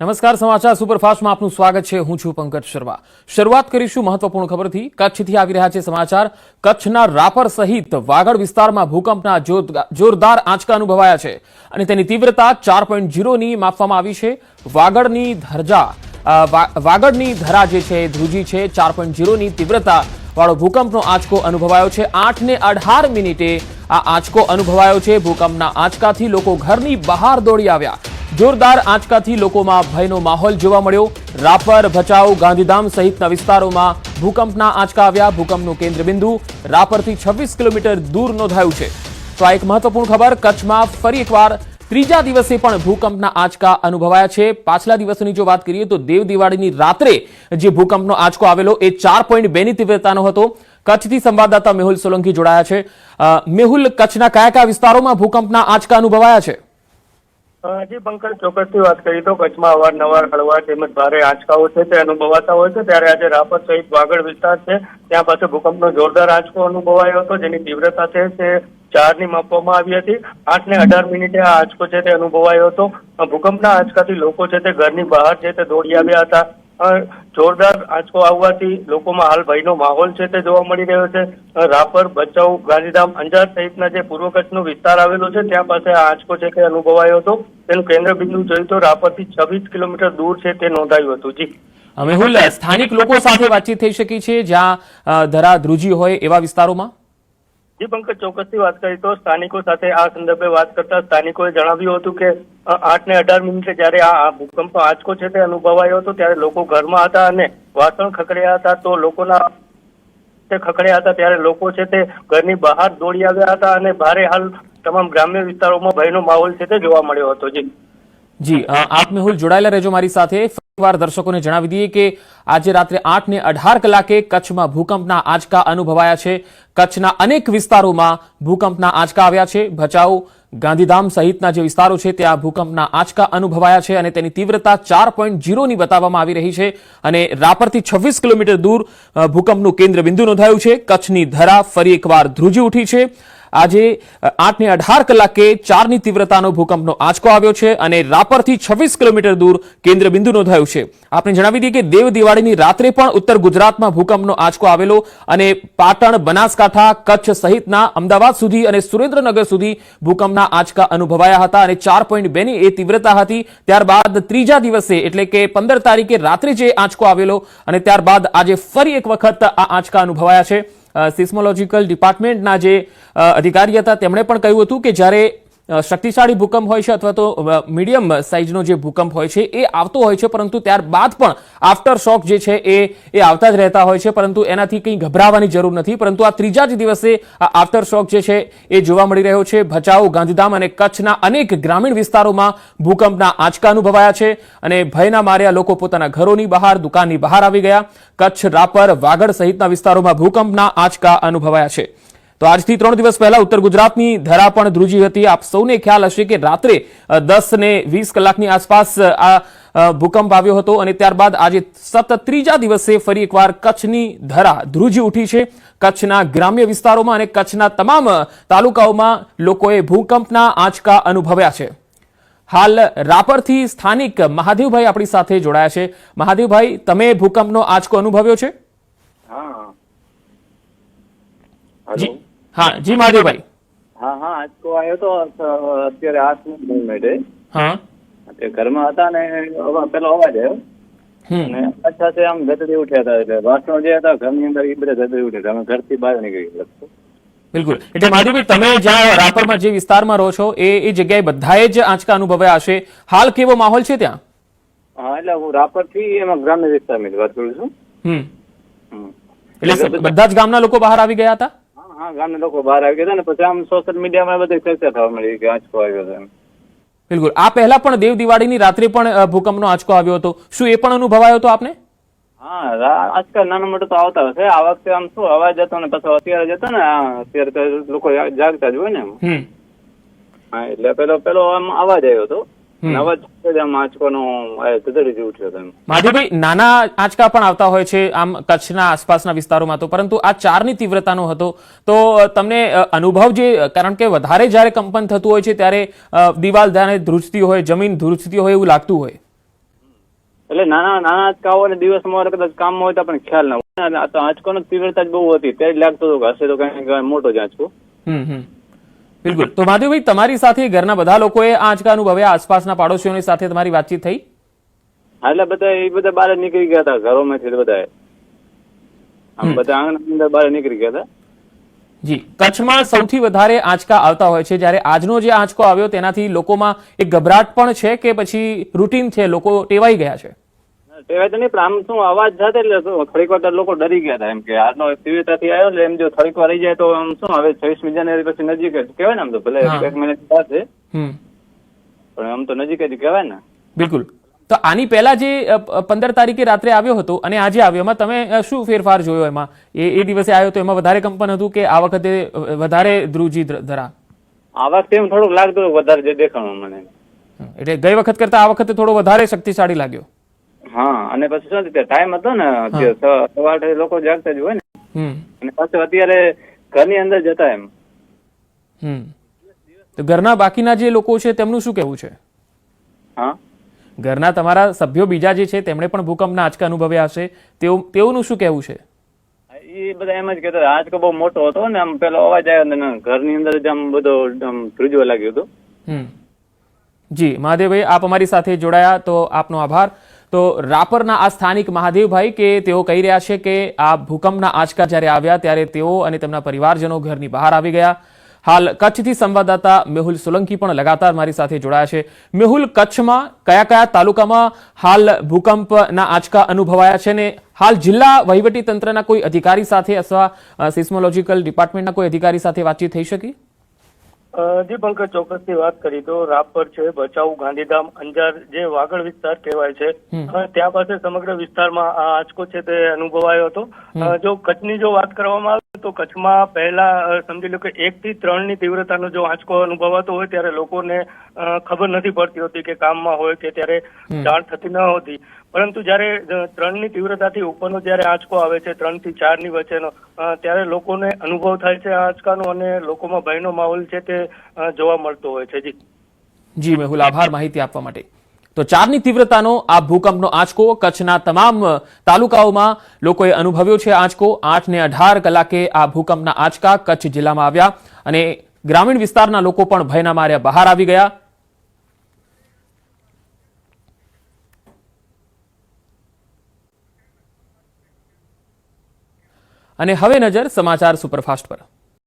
નમસ્કાર, સમાચાર સુપરફાસ્ટમાં આપનું સ્વાગત છે. હું છું પંકજ શર્મા. શરૂઆત કરીશું મહત્વપૂર્ણ ખબરથી. કચ્છથી આવી રહ્યા છે સમાચાર. કચ્છના રાપર સહિત વાગડ વિસ્તારમાં ભૂકંપના જોરદાર આંચકા અનુભવાયા છે અને તેની તીવ્રતા ચાર પોઈન્ટ ઝીરોની માપવામાં આવી છે. વાગડની ધરજા વાગડની ધરા જે છે ધ્રુજી છે. ચાર પોઈન્ટ ઝીરોની તીવ્રતા વાળો ભૂકંપનો આંચકો અનુભવાયો છે. આઠ ને અઢાર મિનિટે આ આંચકો અનુભવાયો છે. ભૂકંપના આંચકાથી લોકો ઘરની બહાર દોડી આવ્યા. જોરદાર આંચકાથી લોકોમાં ભયનો માહોલ જોવા મળ્યો. રાપર, ભચાઉ, ગાંધીધામ સહિતના વિસ્તારોમાં ભૂકંપના આંચકા આવ્યા. ભૂકંપનું કેન્દ્રબિંદુ રાપરથી છવ્વીસ કિલોમીટર દૂર નોંધાયું છે. તો આ એક મહત્વપૂર્ણ ખબર, કચ્છમાં ફરી એકવાર ત્રીજા દિવસે પણ ભૂકંપના આંચકા અનુભવાયા છે. પાછલા દિવસોની જો વાત કરીએ તો દેવ દિવાળીની રાત્રે જે ભૂકંપનો આંચકો આવેલો એ ચાર પોઈન્ટ બેની તીવ્રતાનો હતો. કચ્છથી સંવાદદાતા મેહુલ સોલંકી જોડાયા છે. મેહુલ, કચ્છના કયા કયા વિસ્તારોમાં ભૂકંપના આંચકા અનુભવાયા છે? હજી પંકજ, ચોક્કસથી વાત કરીએ તો કચ્છમાં અવારનવાર હળવા તેમજ ભારે આંચકાઓ છે તે અનુભવાતા હોય છે. ત્યારે આજે રાપર સહિત વાગડ વિસ્તાર છે. ત્યાં પાસે ભૂકંપનો જોરદાર આંચકો અનુભવાયો હતો, જેની તીવ્રતા છે તે ચારની માપવામાં આવી હતી. આઠ ને અઢાર મિનિટે આ આંચકો છે તે અનુભવાયો હતો. ભૂકંપના આંચકાથી લોકો છે તે ઘરની બહાર છે તે દોડી આવ્યા હતા. જોરદાર આંચકો આવવાથી લોકોમાં હાલ ભયનો માહોલ છે તે જોવા મળી રહ્યો છે. રાપર, ભચાઉ, ગાંધીધામ, અંજાર સહિતના જે પૂર્વ કચ્છનો વિસ્તાર આવેલો છે, ત્યાં પાસે આ આંચકો છે તે અનુભવાયો હતો. તેનું કેન્દ્ર બિંદુ જોયું તો રાપરથી છવ્વીસ કિલોમીટર દૂર છે તે નોંધાયું હતું. જી. મેહુલ, સ્થાનિક લોકો સાથે વાતચીત થઈ શકી છે જ્યાં ધરા ધ્રુજી હોય એવા વિસ્તારોમાં? જી પંકજ ચોક્કસથી વાત કરી તો સ્થાનિકો સાથે આ સંદર્ભે વાત કરતા સ્થાનિકોએ જણાવ્યું હતું કે આઠ ને અઢાર મિનિટે જ્યારે આ ભૂકંપ આંચકો છે તે અનુભવાયો હતો ત્યારે લોકો ઘરમાં હતા અને વાસણ ખકડ્યા હતા તો લોકોના તે ખખડ્યા હતા ત્યારે લોકો છે તે ઘરની બહાર દોડી આવ્યા હતા અને ભારે હાલ તમામ ગ્રામ્ય વિસ્તારોમાં ભયનો માહોલ છે તે જોવા મળ્યો હતો. જી. જી આપ મેહુલ જોડાયેલા રહેજો મારી સાથે. ફરીવાર દર્શકોને જણાવી દઈએ કે આજે રાત્રે આઠ ને અઢાર કલાકે કચ્છમાં ભૂકંપના આંચકા અનુભવાયા છે. કચ્છના અનેક વિસ્તારોમાં ભૂકંપના આંચકા આવ્યા છે. ભચાઉ, ગાંધીધામ સહિતના જે વિસ્તારો છે, ત્યાં ભૂકંપના આંચકા અનુભવાયા છે અને તેની તીવ્રતા ચાર પોઈન્ટ ઝીરોની બતાવવામાં આવી રહી છે અને રાપરથી છવ્વીસ કિલોમીટર દૂર ભૂકંપનું કેન્દ્ર બિંદુ નોંધાયું છે. કચ્છની ધરા ફરી એકવાર ધ્રુજી ઉઠી છે. આજે આઠને અઢાર કલાકે ચારની તીવ્રતાનો ભૂકંપનો આંચકો આવ્યો છે અને રાપરથી છવ્વીસ કિલોમીટર દૂર કેન્દ્ર બિંદુ નોંધાયું છે. આપણે જણાવી દઈએ કે દેવ દિવાળીની રાત્રે પણ ઉત્તર ગુજરાતમાં ભૂકંપનો આંચકો આવેલો અને પાટણ, બનાસકાંઠા, કચ્છ સહિતના અમદાવાદ સુધી અને સુરેન્દ્રનગર સુધી ભૂકંપના આંચકા અનુભવાયા હતા અને ચાર પોઈન્ટ બેની એ તીવ્રતા હતી. ત્યારબાદ ત્રીજા દિવસે એટલે કે પંદર તારીખે રાત્રે જે આંચકો આવેલો અને ત્યારબાદ આજે ફરી એક વખત આ આંચકા અનુભવાયા છે. સિસ્મોલોજીકલ ડિપાર્ટમેન્ટના જે અધિકારી હતા તેમણે પણ કહ્યું હતું કે જ્યારે શક્તિશાળી ભૂકંપ હોય છે અથવા તો મીડિયમ સાઇઝનો જે ભૂકંપ હોય છે, એ આવતો હોય છે, પરંતુ ત્યારબાદ પણ આફ્ટર શોક જે છે, એ એ આવતા જ રહેતા હોય છે, પરંતુ એનાથી કંઈ ગભરાવાની જરૂર નથી. પરંતુ આ ત્રીજા જ દિવસે આ આફ્ટર શોક જે છે, એ જોવા મળી રહ્યો છે. ભચાઉ, ગાંધીધામ અને કચ્છના અનેક ગ્રામીણ વિસ્તારોમાં ભૂકંપના આંચકા અનુભવાયા છે અને ભયના માર્યા લોકો પોતાના ઘરોની બહાર, દુકાનની બહાર આવી ગયા. કચ્છ, રાપર, વાગડ સહિતના વિસ્તારોમાં ભૂકંપના આંચકા અનુભવાયા છે. તો આજથી ત્રણ દિવસ પહેલા ઉત્તર ગુજરાતની ધરા પણ ધ્રુજી હતી. આપ સૌને ખ્યાલ હશે કે રાત્રે દસ ને વીસ કલાકની આસપાસ આ ભૂકંપ આવ્યો હતો અને ત્યારબાદ આજે સતત ત્રીજા દિવસે ફરી એકવાર કચ્છની ધરા ધ્રુજી ઉઠી છે. કચ્છના ગ્રામ્ય વિસ્તારોમાં અને કચ્છના તમામ તાલુકાઓમાં લોકોએ ભૂકંપના આંચકા અનુભવ્યા છે. હાલ રાપરથી સ્થાનિક મહાદેવભાઈ આપણી સાથે જોડાયા છે. મહાદેવભાઈ, તમે ભૂકંપનો આંચકો અનુભવ્યો છે? હા. જી હા જી માધવભાઈ હા હા તો આવ્યો તો અત્યારે અત્યારે આઠ મિનિટે હા. તે ઘરમાં હતા ને પેલો અવાજ આવ્યો. અને સાથે આમ ગદડી ઉઠ્યા હતા એટલે વાસણો જે હતા ઘરની અંદર એ બધા ગદડી ઉઠ્યા હતા. અમે ઘરથી બહાર નીકળી બિલકુલ. એટલે મહાદેવભાઈ તમે જ્યાં રાપરમાં જે વિસ્તારમાં રહો છો એ એ જગ્યાએ બધાએ જ આંચકા અનુભવ્યા હશે. હાલ કેવો માહોલ છે ત્યાં? હા એટલે હું રાપરથી એમાં ગ્રામ્ય વિસ્તારની વાત કરું છું. હમ. એટલે બધા જ ગામના લોકો બહાર આવી ગયા હતા? હા ગામના લોકો બહાર આવી ગયા હતા ને પછી આમ સોશિયલ મીડિયામાં બધી ચર્ચા થવા મળી કે આંચકો આવ્યો છે બિલકુલ. આ પહેલા પણ દેવ દિવાળીની રાત્રે પણ ભૂકંપનો આંચકો આવ્યો હતો. શું એ પણ અનુભવાયો હતો આપને? હા આજકાલ નાના મોટો તો આવતા હશે આ વખતે આમ શું અવાજ હતો ને પછી અત્યારે જતો ને અત્યારે તો લોકો જાગતા જ હોય ને હા એટલે પેલો પેલો આમ અવાજ આવ્યો હતો. આમ આંચકોનો જેવું એમ નાના આંચકા પણ આવતા હોય છે આમ કચ્છના આસપાસના વિસ્તારોમાં તો પરંતુ આ ચારની તીવ્રતાનો હતો. તો તમને અનુભવ જે કારણ કે વધારે જ્યારે કંપન થતું હોય છે ત્યારે દિવાલ જાણે ધ્રુજતી હોય જમીન ધ્રુજતી હોય એવું લાગતું હોય. એટલે નાના નાના આંચકાઓ અને દિવસમાં કદાચ કામ હોય તો આપણને ખ્યાલ ના હોય. અને આ તો આંચકોની તીવ્રતા જ બહુ હતી. ત્યારે લાગતો લાગતું હતું કે હશે તો કઈ મોટો જ આંચકો. હમ હમ. બિલકુલ. તો મહાદેવભાઈ તમારી સાથે ઘરના બધા લોકોએ આ આંચકા અનુભવ્યા આસપાસના પાડોશીઓની સાથે તમારી વાતચીત થઈ? હા, એટલે બધા એ બધા બહાર નીકળી ગયા હતા ઘરોમાંથી બધા આમ બધા આંગણ અંદર બહાર નીકળી ગયા હતા. જી. કચ્છમાં સૌથી વધારે આંચકા આવતા હોય છે. જ્યારે આજનો જે આંચકો આવ્યો તેનાથી લોકોમાં એક ગભરાટ પણ છે કે પછી રૂટીન છે લોકો ટેવાઈ ગયા છે? ટેવાય તો નહીં પણ આમ શું અવાજ સાથે એટલે થોડીક વાર લોકો ડરી ગયા હતા એમ કે આજનો તીવ્રતાથી આવ્યો એટલે એમ જો થોડીક વાર રહી જાય તો આમ શું હવે છવ્વીસમી જાન્યુઆરી પછી નજીક જ કહેવાય ને આમ તો ભલે એક મહિના છે. પણ આમ તો નજીક જ કહેવાય ને. બિલકુલ. તો આની પહેલા જે પંદર તારીખે રાત્રે આવ્યો હતો અને આજે આવ્યો એમાં તમે શું ફેરફાર જોયો એમાં? એ એ દિવસે આવ્યો તો એમાં વધારે કંપન હતું કે આ વખતે વધારે ધ્રુજી ધરા આ વખતે એમ થોડુંક લાગતું વધારે દેખાણું મને. એટલે ગઈ વખત કરતા આ વખતે થોડો વધારે શક્તિશાળી લાગ્યો. હા અને પછી શું ટાઈમ હતો ને જે લોકો જાગતા જ હોય ને. અને પાછું અત્યારે ઘરની અંદર જતા એમ. તો ઘરના બાકીના જે લોકો છે તેમનું શું કહેવું છે? હા. ઘરના તમારા સભ્યો બીજા જે છે તેમણે પણ ભૂકંપના આંચકા અનુભવ્યા હશે. તેઓ તેઓનું શું કહેવું છે? એ બધા એમ જ કહેતા હતા, આંચકો બહુ મોટો હતો ને આમ પેલો અવાજ આવ્યો ને ઘરની અંદર જ આમ બધો આમ ધ્રુજવા લાગ્યું હતું. જી મહાદેવભાઈ આપ અમારી સાથે જોડાયા તો આપનો આભાર. તો રાપરના આ સ્થાનિક મહાદેવભાઈ કે તેઓ કહી રહ્યા છે કે આ ભૂકંપના આંચકા જ્યારે આવ્યા ત્યારે તેઓ અને તેમના પરિવારજનો ઘરની બહાર આવી ગયા. હાલ કચ્છથી સંવાદદાતા મેહુલ સોલંકી પણ લગાતાર મારી સાથે જોડાયા છે. મેહુલ, કચ્છમાં કયા કયા તાલુકામાં હાલ ભૂકંપના આંચકા અનુભવાયા છે ને હાલ જિલ્લા વહીવટી તંત્રના કોઈ અધિકારી સાથે અથવા સિસ્મોલોજીકલ ડિપાર્ટમેન્ટના કોઈ અધિકારી સાથે વાતચીત થઈ શકી? જી પંકજ ચોક્કસથી વાત કરી તો રાપર છે ભચાઉ ગાંધીધામ અંજાર જે વાગડ વિસ્તાર કહેવાય છે. ત્યાં પાસે સમગ્ર વિસ્તારમાં આ આંચકો છે તે અનુભવાયો હતો. જો કચ્છની જો વાત કરવામાં આવે તો કચ્છમાં પહેલા સમજી લો કે એક થી ત્રણની તીવ્રતાનો જો આંચકો અનુભવાતો હોય ત્યારે લોકોને ખબર નથી પડતી હોતી કે કામમાં હોય કે ત્યારે જાણ થતી ન હોતી. પરંતુ જ્યારે ત્રણની તીવ્રતાથી ઉપરનો જ્યારે આંચકો આવે છે ત્રણથી ચારની વચ્ચેનો ત્યારે લોકોને અનુભવ થાય છે આ આંચકાનો અને લોકોમાં ભયનો માહોલ છે તે જોવા મળતો હોય છે. જી. જી મેહુલ આભાર માહિતી આપવા માટે. તો ચારની તીવ્રતાનો આ ભૂકંપનો આંચકો કચ્છના તમામ તાલુકાઓમાં લોકોએ અનુભવ્યો છે આંચકો. આઠ ને અઢાર કલાકે આ ભૂકંપના આંચકા કચ્છ જિલ્લામાં આવ્યા અને ગ્રામીણ વિસ્તારના લોકો પણ ભયના માર્યા બહાર આવી ગયા. અને હવે નજર સમાચાર સુપરફાસ્ટ પર.